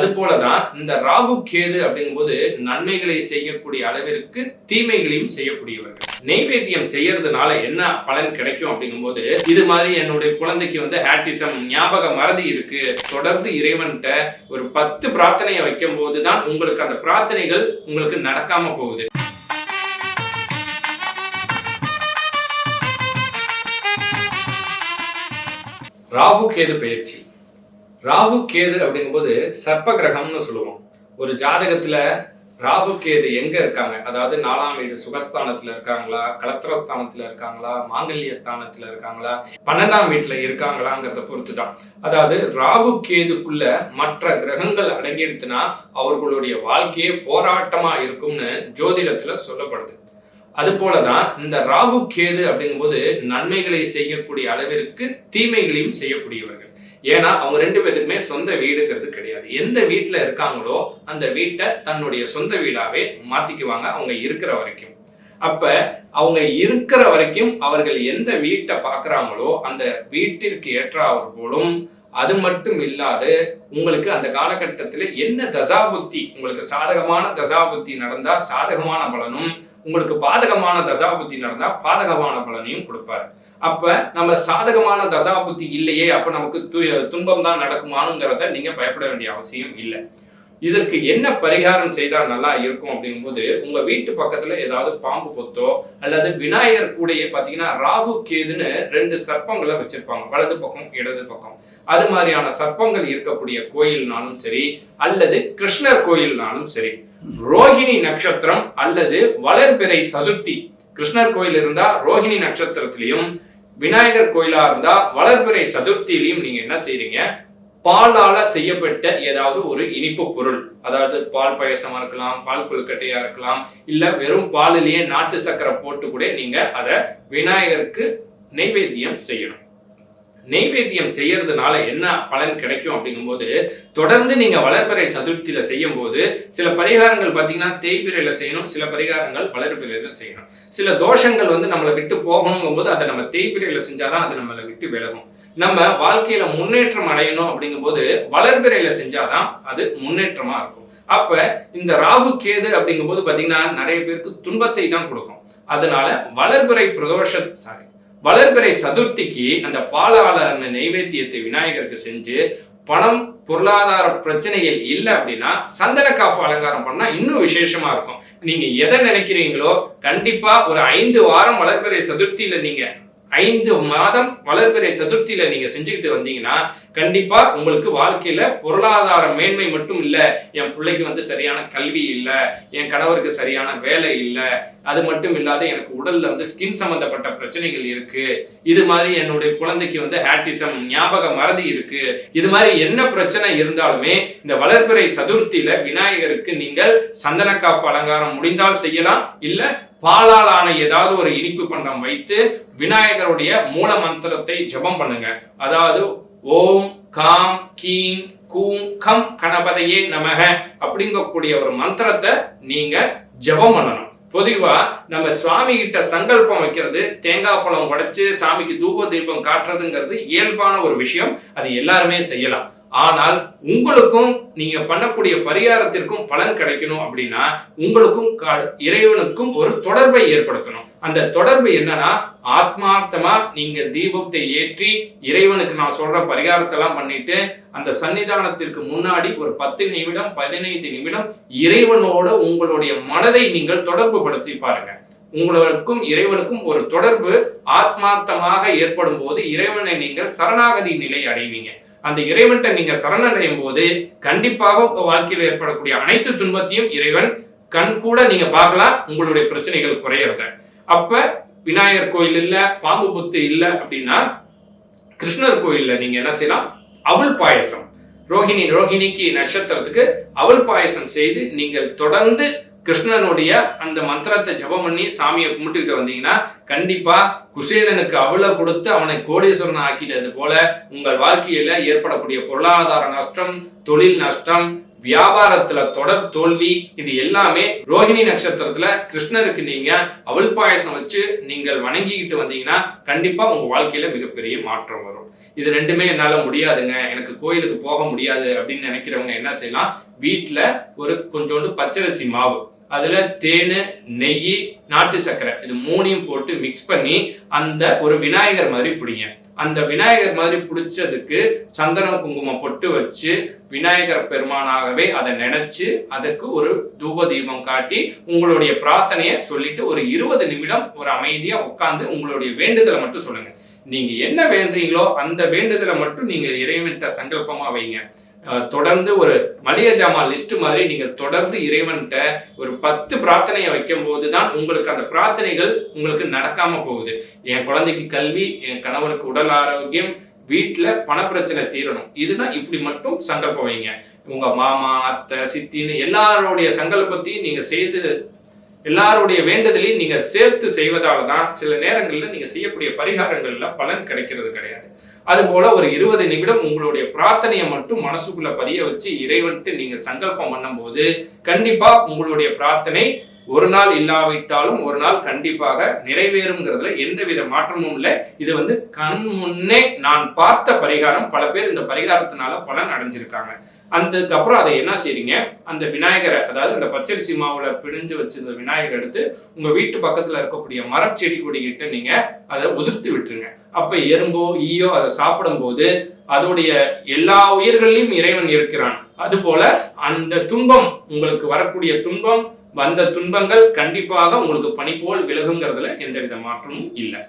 அது போலதான் இந்த ராகு கேது அப்படிங்கும்போது நன்மைகளை செய்யக்கூடிய அளவிற்கு தீமைகளையும் செய்யக்கூடியவர்கள். நெய்வேத்தியம் செய்யறதுனால என்ன பலன் கிடைக்கும் அப்படிங்கும்போது இது மாதிரி என்னுடைய குழந்தைக்கு வந்து ஹேட்டிசம் ஞாபக மறதி இருக்கு. தொடர்ந்து இறைவன்கிட்ட ஒரு பத்து பிரார்த்தனையை வைக்கும் போதுதான் உங்களுக்கு அந்த பிரார்த்தனைகள் உங்களுக்கு நடக்காம போகுது. ராகு கேது பயிற்சி ராகு கேது அப்படிங்கும்போது சர்ப்ப கிரகம்னு சொல்லுவோம். ஒரு ஜாதகத்துல ராகு கேது எங்க இருக்காங்க? அதாவது நாலாம் வீடு சுகஸ்தானத்துல இருக்காங்களா? கலத்திரஸ்தானத்துல இருக்காங்களா? மாங்கல்ய ஸ்தானத்துல இருக்காங்களா? பன்னெண்டாம் வீட்டுல இருக்காங்களாங்கிறத பொறுத்து தான் அதாவது ராகு கேதுக்குள்ள மற்ற கிரகங்கள் அடங்கிடுத்துனா அவர்களுடைய வாழ்க்கையே போராட்டமா இருக்கும்னு ஜோதிடத்துல சொல்லப்படுது. அது போலதான் இந்த ராகு கேது அப்படிங்கும்போது நன்மைகளை செய்யக்கூடிய அளவிற்கு தீமைகளையும் செய்யக்கூடியவர்கள். ஏன்னா அவங்க ரெண்டு பேத்துக்குமே சொந்த வீடுங்கிறது கிடையாது. எந்த வீட்டில் இருக்காங்களோ அந்த வீட்டை தன்னுடைய சொந்த வீடாகவே மாற்றிக்குவாங்க அவங்க இருக்கிற வரைக்கும். அப்போ அவங்க இருக்கிற வரைக்கும் அவர்கள் எந்த வீட்டை பார்க்குறாங்களோ அந்த வீட்டிற்கு ஏற்றாவர் போலும் அது மட்டும் இல்லாது உங்களுக்கு அந்த காலகட்டத்தில் என்ன தசாபுத்தி உங்களுக்கு சாதகமான தசாபுத்தி நடந்தால் சாதகமான பலனும் உங்களுக்கு பாதகமான தசாபுத்தி நடந்தால் பாதகமான பலனையும் கொடுப்பார். அப்போ நம்ம சாதகமான தசாபுத்தி இல்லையே அப்போ நமக்கு து- துன்பம் தான் நடக்குமானுங்கிறத நீங்கள் பயப்பட வேண்டிய அவசியம் இல்லை. இதற்கு என்ன பரிகாரம் செய்தால் நல்லா இருக்கும் அப்படிங்கும்போது உங்கள் வீட்டு பக்கத்தில் ஏதாவது பாம்பு பொத்தோ அல்லது விநாயகர் கூடையே பார்த்தீங்கன்னா ராகு கேதுன்னு ரெண்டு சர்ப்பங்களை வச்சுருப்பாங்க. வலது பக்கம் இடது பக்கம். அது மாதிரியான சர்ப்பங்கள் இருக்கக்கூடிய கோயில்னாலும் சரி அல்லது கிருஷ்ணர் கோயில்னாலும் சரி. ரோகிணி நட்சத்திரம் அல்லது வளர்பிறை சதுர்த்தி. கிருஷ்ணர் கோயில் இருந்தா ரோகிணி நட்சத்திரத்திலையும் விநாயகர் கோயிலா இருந்தா வளர்பிறை சதுர்த்தியிலையும் நீங்க என்ன செய்றீங்க? பாலால செய்யப்பட்ட ஏதாவது ஒரு இனிப்பு பொருள். அதாவது பால் பாயசமா இருக்கலாம் பால் கொழுக்கட்டையா இருக்கலாம் இல்ல வெறும் பாலிலேயே நாட்டு சக்கரை போட்டு கூட நீங்க அதை விநாயகருக்கு நைவேத்தியம் செய்யணும். நெய்வேத்தியம் செய்யறதுனால என்ன பலன் கிடைக்கும் அப்படிங்கும்போது தொடர்ந்து நீங்க வளர்பிறை சதுர்த்தியில செய்யும் போது சில பரிகாரங்கள் பார்த்தீங்கன்னா தேய்பிரையில செய்யணும் சில பரிகாரங்கள் வளர்பிறையில செய்யணும். சில தோஷங்கள் வந்து நம்மளை விட்டு போகணுங்கும் போது அதை நம்ம தேய்பிரையில செஞ்சாதான் அது நம்மளை விட்டு விலகும். நம்ம வாழ்க்கையில முன்னேற்றம் அடையணும் அப்படிங்கும்போது வளர்பிறையில செஞ்சாதான் அது முன்னேற்றமா இருக்கும். அப்ப இந்த ராகு கேது அப்படிங்கும்போது பாத்தீங்கன்னா நிறைய பேருக்கு துன்பத்தை தான் கொடுக்கும். அதனால வளர்பிறை பிரதோஷ சாரி வளர்பிறை சதுர்த்திக்கு அந்த பாலாளர் நைவேத்தியத்தை விநாயகருக்கு செஞ்சு பணம் பொருளாதார பிரச்சனைகள் இல்லை அப்படின்னா சந்தன காப்பு அலங்காரம் பண்ணா இன்னும் விசேஷமா இருக்கும். நீங்க எதை நினைக்கிறீங்களோ கண்டிப்பா ஒரு ஐந்து வாரம் வளர்பிறை சதுர்த்தியில நீங்க ஐந்து மாதம் வளர்பிறை சதுர்த்தியில நீங்க செஞ்சுக்கிட்டு வந்தீங்கன்னா கண்டிப்பா உங்களுக்கு வாழ்க்கையில பொருளாதார மேன்மை மட்டும் இல்ல என் பிள்ளைக்கு வந்து சரியான கல்வி இல்ல என் கணவருக்கு சரியான வேலை இல்ல அது மட்டும் இல்லாத எனக்கு உடல்ல வந்து ஸ்கின் சம்பந்தப்பட்ட பிரச்சனைகள் இருக்கு. இது மாதிரி என்னுடைய குழந்தைக்கு வந்து ஹேட்டிசம் ஞாபக மறதி இருக்கு. இது மாதிரி என்ன பிரச்சனை இருந்தாலுமே இந்த வளர்பிறை சதுர்த்தியில விநாயகருக்கு நீங்கள் சந்தனக்காப்பு அலங்காரம் முடிந்தால் செய்யலாம் இல்ல பாலால் ஆன ஏதாவது ஒரு இனிப்பு பண்டம் வைத்து விநாயகருடைய மூல மந்திரத்தை ஜெபம் பண்ணுங்க. அதாவது ஓம் காம் கீம் கூம் கம் கணபதையே நமக அப்படிங்கக்கூடிய ஒரு மந்திரத்தை நீங்க ஜெபம் பண்ணணும். பொதுவா நம்ம சுவாமி கிட்ட சங்கல்பம் வைக்கிறது தேங்காய் பழம் உடைச்சு சாமிக்கு தூப தீபம் காட்டுறதுங்கிறது இயல்பான ஒரு விஷயம். அது எல்லாருமே செய்யலாம். ஆனால் உங்களுக்கும் நீங்க பண்ணக்கூடிய பரிகாரத்திற்கும் பலன் கிடைக்கணும் அப்படின்னா உங்களுக்கும் இறைவனுக்கும் ஒரு தொடர்பை ஏற்படுத்தணும். அந்த தொடர்பு என்னன்னா ஆத்மார்த்தமா நீங்க தீபத்தை ஏற்றி இறைவனுக்கு நான் சொல்ற பரிகாரத்தெல்லாம் பண்ணிட்டு அந்த சன்னிதானத்திற்கு முன்னாடி ஒரு பத்து நிமிடம் பதினைந்து நிமிடம் இறைவனோட உங்களுடைய மனதை நீங்கள் தொடர்பு படுத்தி பாருங்க. உங்களுக்கும் இறைவனுக்கும் ஒரு தொடர்பு ஆத்மார்த்தமாக ஏற்படும் போது இறைவனை நீங்கள் சரணாகதி நிலை அடைவீங்க. அந்த இறைவன்கிட்ட நீங்க சரணடையும் போது கண்டிப்பாக உங்க வாழ்க்கையில் ஏற்படக்கூடிய அனைத்து துன்பத்தையும் இறைவன் கண் கூட நீங்க பார்க்கலாம் உங்களுடைய பிரச்சனைகள் குறையறத. அப்ப விநாயகர் கோயில் இல்ல பாம்பு புத்து இல்ல அப்படின்னா கிருஷ்ணர் கோயில்ல நீங்க என்ன செய்யலாம்? அவள் பாயசம். ரோஹிணி ரோஹிணிக்கு நட்சத்திரத்துக்கு அவள் பாயசம் செய்து நீங்கள் தொடர்ந்து கிருஷ்ணனுடைய அந்த மந்திரத்தை ஜெபம் பண்ணி சாமியை கும்பிட்டுக்கிட்டு வந்தீங்கன்னா கண்டிப்பா குசேலனுக்கு அவளை கொடுத்து அவனை கோடீஸ்வரன் ஆக்கிட்டது போல உங்கள் வாழ்க்கையில ஏற்படக்கூடிய பொருளாதார நஷ்டம் தொழில் நஷ்டம் வியாபாரத்துல தொடர் தோல்வி இது எல்லாமே ரோஹிணி நட்சத்திரத்துல கிருஷ்ணருக்கு நீங்க அவல் பாயசம் வச்சு நீங்கள் வணங்கிக்கிட்டு வந்தீங்கன்னா கண்டிப்பா உங்க வாழ்க்கையில மிகப்பெரிய மாற்றம் வரும். இது ரெண்டுமே என்னால முடியாதுங்க. எனக்கு கோயிலுக்கு போக முடியாது அப்படின்னு நினைக்கிறவங்க என்ன செய்யலாம்? வீட்டுல ஒரு கொஞ்சோண்டு பச்சரிசி மாவு அதுல தேனு நெய் நாட்டு சர்க்கரை இது மூணையும் போட்டு மிக்ஸ் பண்ணி அந்த ஒரு விநாயகர் மாதிரி பிடிங்க. அந்த விநாயகர் மாதிரி பிடிச்சதுக்கு சந்தனம் குங்குமம் பொட்டு வச்சு விநாயகர் பெருமானாகவே அதை நினைச்சு அதுக்கு ஒரு தூப தீபம் காட்டி உங்களுடைய பிரார்த்தனையை சொல்லிட்டு ஒரு இருபது நிமிடம் ஒரு அமைதியா உட்கார்ந்து உங்களுடைய வேண்டுதலை மட்டும் சொல்லுங்க. நீங்க என்ன வேண்டுறீங்களோ அந்த வேண்டுதலை மட்டும் நீங்க இறைவன்கிட்ட சங்கல்பமா வைங்க. தொடர்ந்து ஒரு மளிகை ஜாமான் லிஸ்ட் மாதிரி நீங்கள் தொடர்ந்து இறைவன்கிட்ட ஒரு பத்து பிரார்த்தனையை வைக்கும் போதுதான் உங்களுக்கு அந்த பிரார்த்தனைகள் உங்களுக்கு நடக்காம போகுது. என் குழந்தைக்கு கல்வி என் கணவனுக்கு உடல் ஆரோக்கியம் வீட்டில் பணப்பிரச்சனை தீரணும். இதுதான் இப்படி மட்டும் சங்கல்பம் வைங்க. உங்கள் மாமா அத்தை சித்தின்னு எல்லாருடைய சங்கல்பத்தையும் நீங்கள் செய்து எல்லாருடைய வேண்டுதலையும் நீங்க சேர்த்து செய்வதால தான் சில நேரங்களில் நீங்க செய்யக்கூடிய பரிகாரங்கள்ல பலன் கிடைக்கிறது கிடையாது. அதுபோல ஒரு இருபது நிமிடம் உங்களுடைய பிரார்த்தனையை மட்டும் மனசுக்குள்ள பதிய வச்சு இறைவன்ட்டு நீங்க சங்கல்பம் பண்ணும்போது கண்டிப்பா உங்களுடைய பிரார்த்தனை ஒரு நாள் இல்லாவிட்டாலும் ஒரு நாள் கண்டிப்பாக நிறைவேறுங்கிறதுல எந்த வித மாற்றமும் இல்லை. இது வந்து கண் முன்னே நான் பார்த்த பரிகாரம். பல பேர் இந்த பரிகாரத்தினால பலன் அடைஞ்சிருக்காங்க. அதுக்கப்புறம் அதை என்ன செய்றீங்க? அந்த விநாயகரை அதாவது அந்த பச்சரிசி மாவுல பிழிஞ்சு வச்சிருந்த விநாயகர் எடுத்து உங்க வீட்டு பக்கத்துல இருக்கக்கூடிய மரம் செடி கொடி நீங்க அதை உதிர்த்து விட்டுருங்க. அப்ப எறும்போ ஈயோ அதை சாப்பிடும்போது அதோடைய எல்லா உயிர்களையும் இறைவன் இருக்கிறான். அதுபோல அந்த துன்பம் உங்களுக்கு வரக்கூடிய துன்பம் வந்த துன்பங்கள் கண்டிப்பாக உங்களுக்கு பனி போல் விலகுங்கிறதுல எந்தவித மாற்றமும் இல்லை.